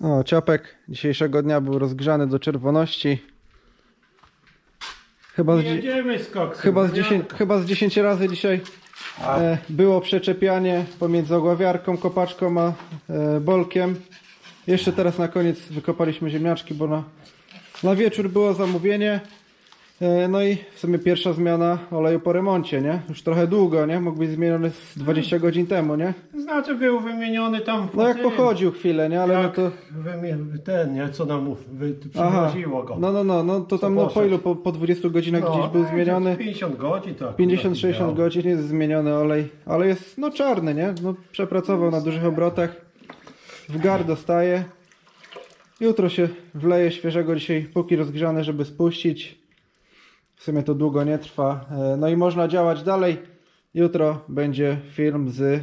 O, ciapek dzisiejszego dnia był rozgrzany do czerwoności. Chyba z, dzie- Jedziemy z koksem. chyba z, 10, chyba z 10 razy dzisiaj e, było przeczepianie pomiędzy ogławiarką, kopaczką a e, bolkiem. Jeszcze teraz na koniec wykopaliśmy ziemniaczki, bo na, na wieczór było zamówienie. E, no i w sumie pierwsza zmiana oleju po remoncie, nie? Już trochę długo, nie? Mógł być zmieniony z 20 godzin temu, nie? Znaczy był wymieniony tam No jak pochodził chwilę, nie? Ale no to... ten, nie, co nam wy, przywoziło go. no no no, no to tam no, po ilu, po, po 20 godzinach No, gdzieś był tak, zmieniony. 50 godzin akurat 50-60 ideał. godzin jest zmieniony olej, ale jest no czarny, nie? No przepracował na dużych obrotach. W gar dostaje. Jutro się wleje świeżego dzisiaj, póki rozgrzane, żeby spuścić. W sumie to długo nie trwa. E, No i można działać dalej. Jutro będzie film z e,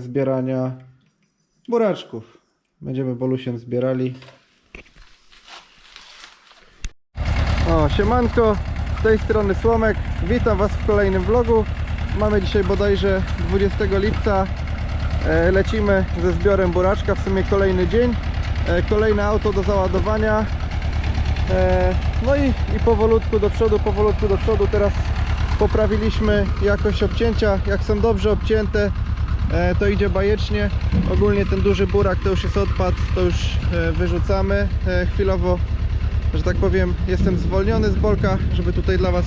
zbierania buraczków. Będziemy bolusiem zbierali. O, siemanko, z tej strony Słomek. Witam Was w kolejnym vlogu. Mamy dzisiaj bodajże 20 lipca. E, Lecimy ze zbiorem buraczka, w sumie kolejny dzień. Kolejne auto do załadowania. E, No i, i powolutku do przodu, powolutku do przodu. Teraz poprawiliśmy jakość obcięcia. Jak są dobrze obcięte, e, to idzie bajecznie. Ogólnie ten duży burak to już jest odpad, to już e, wyrzucamy. Chwilowo że tak powiem, jestem zwolniony z Bolka, żeby tutaj dla Was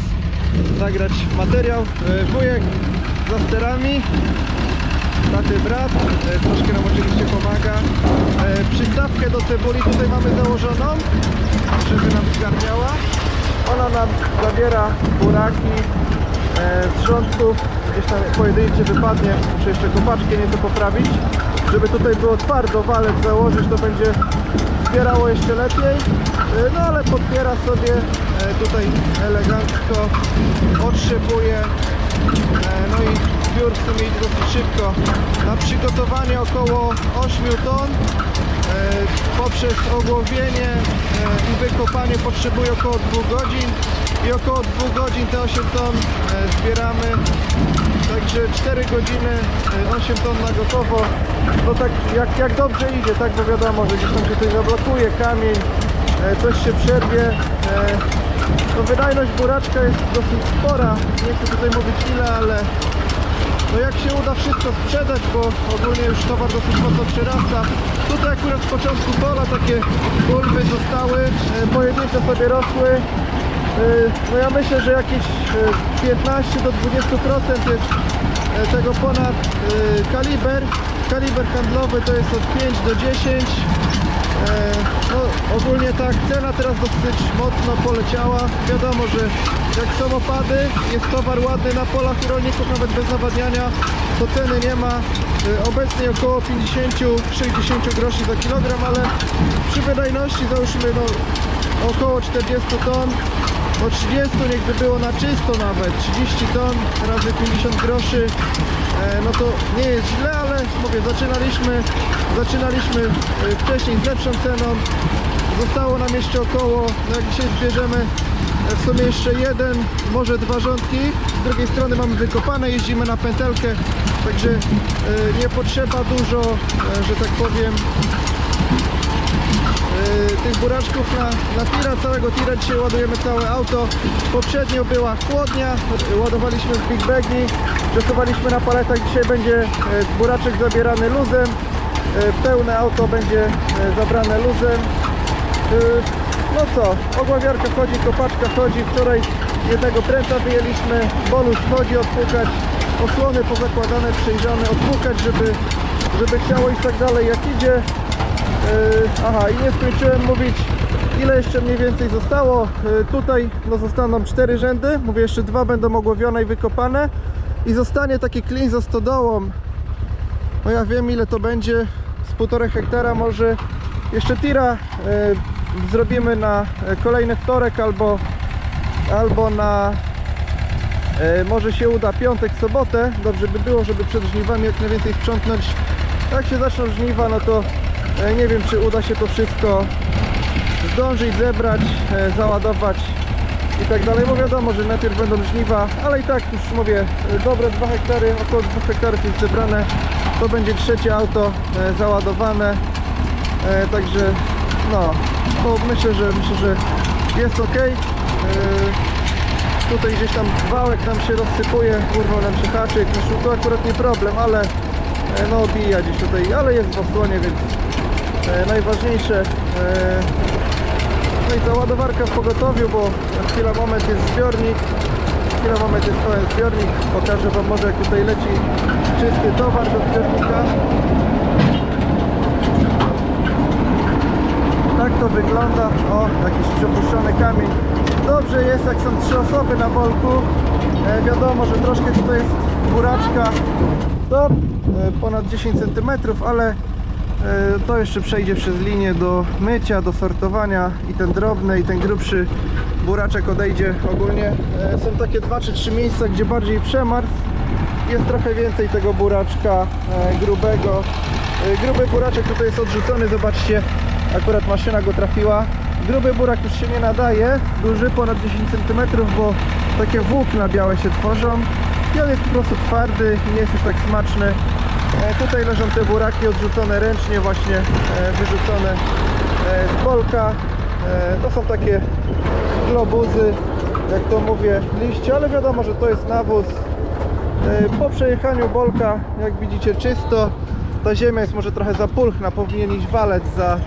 nagrać materiał. Wujek za sterami, taty brat, e, troszkę nam oczywiście pomaga. E, Przystawkę do cebuli tutaj mamy założoną, żeby nam zgarniała. Ona nam zabiera buraki e, z rządków, gdzieś tam pojedynczy wypadnie, muszę jeszcze kopaczkę nieco poprawić. Żeby tutaj było twardo, walec założyć, to będzie zbierało jeszcze lepiej. No ale podpiera sobie tutaj elegancko, otrzepuje. E, No i zbiór w sumie dosyć szybko. Na przygotowanie około 8 ton. E, Poprzez ogłowienie e, i wykopanie potrzebuje około 2 godzin i około 2 godzin te 8 ton e, zbieramy. Także 4 godziny, e, 8 ton na gotowo. No tak jak, jak dobrze idzie, tak bo wiadomo, że gdzieś tam się coś zablokuje, kamień, coś się przerwie. No wydajność buraczka jest dosyć spora. Nie chcę tutaj mówić ile, ale no jak się uda wszystko sprzedać, bo ogólnie już towar dosyć mocno przyrasta. Tutaj akurat z początku pola takie bulwy zostały, e, pojedyncze sobie rosły. E, No ja myślę, że jakieś e, 15 do 20% jest e, tego ponad e, kaliber. Kaliber handlowy to jest od 5 do 10. E, No ogólnie tak, cena teraz dosyć mocno poleciała. Wiadomo, że jak są opady, jest towar ładny na polach rolników, nawet bez nawadniania, to ceny nie ma. E, Obecnie około 50-60 groszy za kilogram, ale przy wydajności załóżmy no, około 40 ton. No 30 niechby było na czysto nawet, 30 ton razy 50 groszy, e, no to nie jest źle, ale mówię, zaczynaliśmy, zaczynaliśmy e, wcześniej z lepszą ceną, zostało nam jeszcze około, no jak dzisiaj zbierzemy w sumie jeszcze jeden, może dwa rządki, z drugiej strony mamy wykopane, jeździmy na pętelkę, także e, nie potrzeba dużo, e, że tak powiem, tych buraczków na, na tira, całego tira dzisiaj ładujemy całe auto. Poprzednio była chłodnia, ładowaliśmy w Big Bagi, przesuwaliśmy na paletach, dzisiaj będzie buraczek zabierany luzem, pełne auto będzie zabrane luzem. No co, ogławiarka chodzi, kopaczka chodzi, wczoraj jednego pręta wyjęliśmy, bonus chodzi odpukać, osłony pozakładane, przejrzane, odpukać, żeby, żeby chciało iść tak dalej jak idzie. Yy, Aha, i nie skończyłem mówić ile jeszcze mniej więcej zostało. Yy, Tutaj no, zostaną cztery rzędy, mówię jeszcze dwa będą ogłowione i wykopane i zostanie taki klin za stodołą. No ja wiem ile to będzie, z półtorej hektara może. Jeszcze tira yy, zrobimy na yy, kolejny wtorek albo, albo na E, może się uda piątek, sobotę. Dobrze by było, żeby przed żniwami jak najwięcej sprzątnąć. Jak się zaczną żniwa, no to e, nie wiem, czy uda się to wszystko zdążyć, zebrać, e, załadować i tak dalej. Bo wiadomo, że najpierw będą żniwa, ale i tak już mówię, e, dobre 2 hektary, około 2 hektarów jest zebrane. To będzie trzecie auto e, załadowane. E, także no, to myślę, że myślę, że jest ok. E, tutaj gdzieś tam wałek nam się rozsypuje, urwał nam się haczyk, no to akurat nie problem, ale e, no obija gdzieś tutaj, ale jest w osłonie, więc e, najważniejsze. No i ta ładowarka w pogotowiu, bo chwila moment jest zbiornik, chwila moment jest pełen zbiornik, pokażę Wam może jak tutaj leci czysty towar do zbiornika. Tak to wygląda. O, jakiś przepuszczony kamień. Dobrze jest, jak są trzy osoby na wolku. E, wiadomo, że troszkę tutaj jest buraczka. To e, ponad 10 cm, ale e, to jeszcze przejdzie przez linię do mycia, do sortowania i ten drobny i ten grubszy buraczek odejdzie ogólnie. E, są takie dwa czy trzy miejsca, gdzie bardziej przemarz. Jest trochę więcej tego buraczka e, grubego. E, gruby buraczek tutaj jest odrzucony, zobaczcie, akurat maszyna go trafiła. Gruby burak już się nie nadaje, duży ponad 10 cm, bo takie włókna białe się tworzą i on jest po prostu twardy nie jest już tak smaczny. E, tutaj leżą te buraki odrzucone ręcznie, właśnie e, wyrzucone e, z bolka. E, to są takie globuzy, jak to mówię, liście, ale wiadomo, że to jest nawóz. E, Po przejechaniu bolka, jak widzicie, czysto. Ta ziemia jest może trochę zapulchna, powinien iść walec za,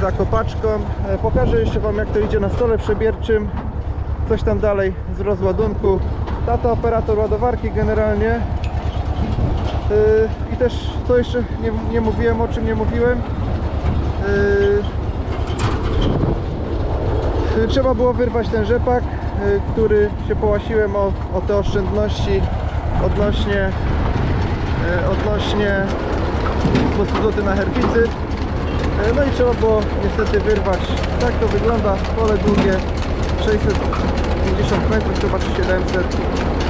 za kopaczką. E, Pokażę jeszcze Wam, jak to idzie na stole przebierczym. Coś tam dalej z rozładunku. Tata operator ładowarki generalnie. E, I też, co jeszcze nie, nie mówiłem, o czym nie mówiłem. E, Trzeba było wyrwać ten rzepak, który się połasiłem o, o te oszczędności odnośnie odnośnie złoty na herbicyd. Y, No i trzeba było niestety wyrwać. Tak to wygląda. Pole długie 650 metrów, chyba czy 700.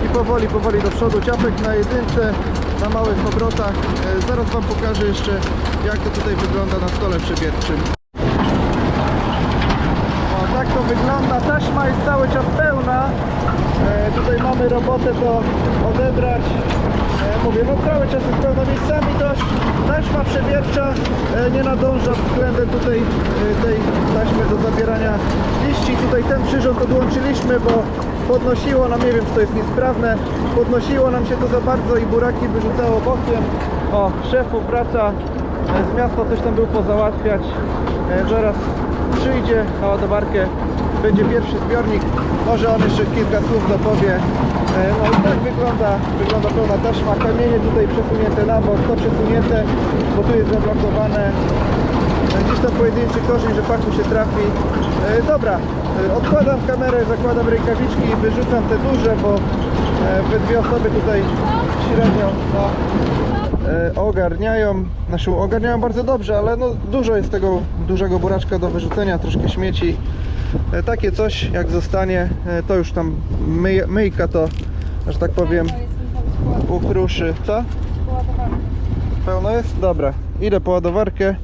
I powoli, powoli do przodu. Ciapek na jedynce, na małych obrotach. Y, Zaraz Wam pokażę jeszcze jak to tutaj wygląda na stole przebierczym. O, tak to wygląda. Taśma jest cały czas pełna. E, tutaj mamy robotę to odebrać. E, mówię, no cały czas jest pełna miejscami dość. Taśma przebiercza e, nie nadąża względem tutaj e, tej taśmy do zabierania liści. Tutaj ten przyrząd odłączyliśmy, bo podnosiło nam, nie wiem czy to jest niesprawne, podnosiło nam się to za bardzo i buraki wyrzucało bokiem. O, szefu wraca e, z miasta, coś tam był pozałatwiać. Zaraz przyjdzie na ładowarkę, będzie pierwszy zbiornik, może on jeszcze kilka słów dopowie. E, No i tak wygląda, wygląda pełna taśma, kamienie tutaj przesunięte na bok, to przesunięte, bo tu jest zablokowane. E, Gdzieś tam pojedynczy korzeń rzepaku się trafi. E, Dobra, odkładam kamerę, zakładam rękawiczki i wyrzucam te duże, bo we dwie osoby tutaj średnio no, ogarniają, znaczy ogarniają bardzo dobrze, ale no dużo jest tego dużego buraczka do wyrzucenia, troszkę śmieci. E, Takie coś jak zostanie, e, to już tam myj, myjka to, że tak powiem, ukruszy. Co? Pełno jest? Dobra, idę po ładowarkę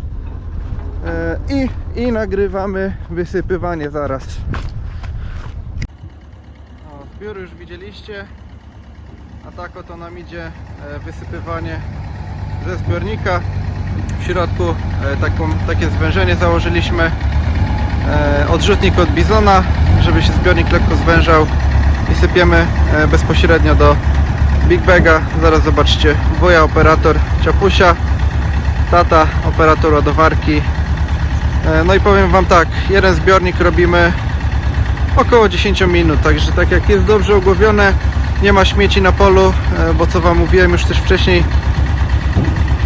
e, i, i nagrywamy wysypywanie zaraz. O, zbiór już widzieliście, a tak oto nam idzie wysypywanie ze zbiornika. W środku taką, takie zwężenie założyliśmy, odrzutnik od bizona, żeby się zbiornik lekko zwężał i sypiemy e, bezpośrednio do Big Baga. Zaraz zobaczcie, wuja operator ciapusia, tata operator ładowarki. E, No i powiem Wam tak, jeden zbiornik robimy około 10 minut, także tak jak jest dobrze ogłowione, nie ma śmieci na polu, e, bo co Wam mówiłem już też wcześniej,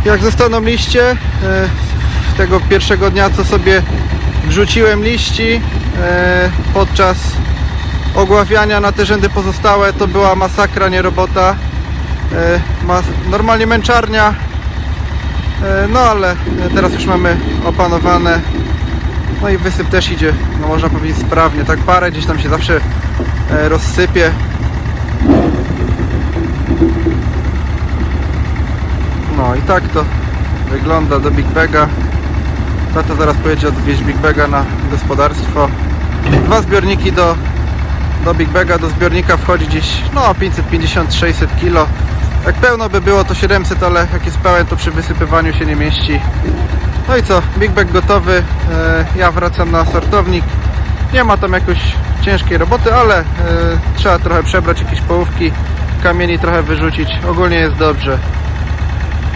jak zostaną liście, e, tego pierwszego dnia co sobie wrzuciłem liści e, podczas ogławiania na te rzędy pozostałe, to była masakra, nie robota. E, Normalnie męczarnia, E, no ale teraz już mamy opanowane no i wysyp też idzie, no można powiedzieć sprawnie, tak parę gdzieś tam się zawsze rozsypie. No i tak to wygląda do Big Baga. Tata zaraz pojedzie odwieźć Big Baga na gospodarstwo. Dwa zbiorniki do, do Big Baga, do zbiornika wchodzi gdzieś no 550-600 kg. Jak pełno by było to 700, ale jak jest pełen to przy wysypywaniu się nie mieści. No i co, Big Bag gotowy, e, ja wracam na sortownik. Nie ma tam jakoś ciężkiej roboty, ale e, trzeba trochę przebrać jakieś połówki, kamieni trochę wyrzucić. Ogólnie jest dobrze.